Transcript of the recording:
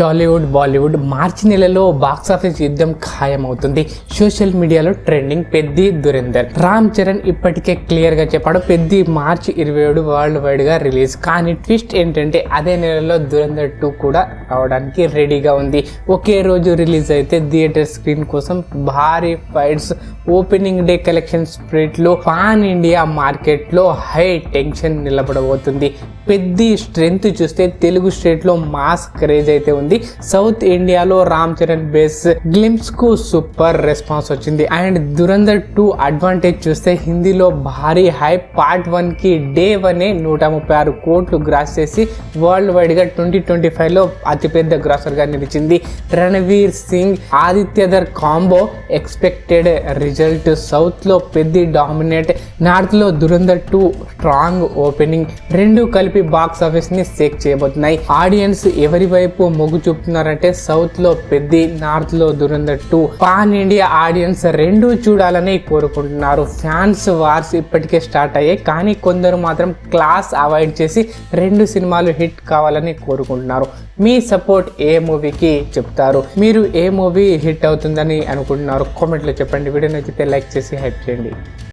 టాలీవుడ్ బాలీవుడ్ మార్చి నెలలో బాక్సాఫీస్ యుద్ధం ఖాయమవుతుంది. సోషల్ మీడియాలో ట్రెండింగ్ పెద్ది దురేందర్. రామ్ చరణ్ ఇప్పటికే క్లియర్గా చెప్పాడు పెద్ది మార్చి ఇరవై ఏడు వరల్డ్ వైడ్గా రిలీజ్. కానీ ట్విస్ట్ ఏంటంటే అదే నెలలో దురేందర్ టూ కూడా రావడానికి రెడీగా ఉంది. ఒకే రోజు రిలీజ్ అయితే థియేటర్ స్క్రీన్ కోసం భారీ ఫైట్స్ ఓపెనింగ్ డే కలెక్షన్ స్ప్రిట్లో పాన్ ఇండియా మార్కెట్లో హై టెన్షన్ నిలబడబోతుంది. పెద్ద స్ట్రెంగ్త్ చూస్తే తెలుగు స్టేట్లో మాస్ క్రేజ్ అయితే ఉంది. సౌత్ ఇండియాలో రామ్ చరణ్ బేస్ గ్లిమ్స్కు సూపర్ రెస్పాన్స్ వచ్చింది. అండ్ దురంధర్ టూ అడ్వాంటేజ్ చూస్తే హిందీలో భారీ హై పార్ట్ వన్కి డే వన్ నూట ముప్పై ఆరు కోట్లు గ్రాస్ చేసి వరల్డ్ వైడ్గా ట్వంటీ ట్వంటీ ఫైవ్లో అతిపెద్ద గ్రాసర్గా నిలిచింది. Ranveer Singh Aditya Dhar combo expected result సౌత్లో పెద్ద డామినేట్ నార్త్లో దురంధర్ టూ స్ట్రాంగ్ ఓపెనింగ్ రెండు కలిపి బాక్స్ ఆఫీస్ని సేక్ చేయబోతున్నాయి. ఆడియన్స్ ఎవరి వైపు మొగ్గు చూపుతున్నారంటే సౌత్లో పెద్ద నార్త్లో Dhurandhar two pan India audience రెండు చూడాలని కోరుకుంటున్నారు. ఫ్యాన్స్ వార్స్ ఇప్పటికే స్టార్ట్ అయ్యాయి. కానీ కొందరు మాత్రం క్లాస్ అవాయిడ్ చేసి రెండు సినిమాలు హిట్ కావాలని కోరుకుంటున్నారు. మీ సపోర్ట్ ఏ మూవీకి చెప్తారు? మీరు ఏ మూవీ హిట్ అవుతుందని అనుకుంటున్నారు? కామెంట్లో చెప్పండి. వీడియో నచ్చితే లైక్ చేసి హెల్ప్ చేయండి.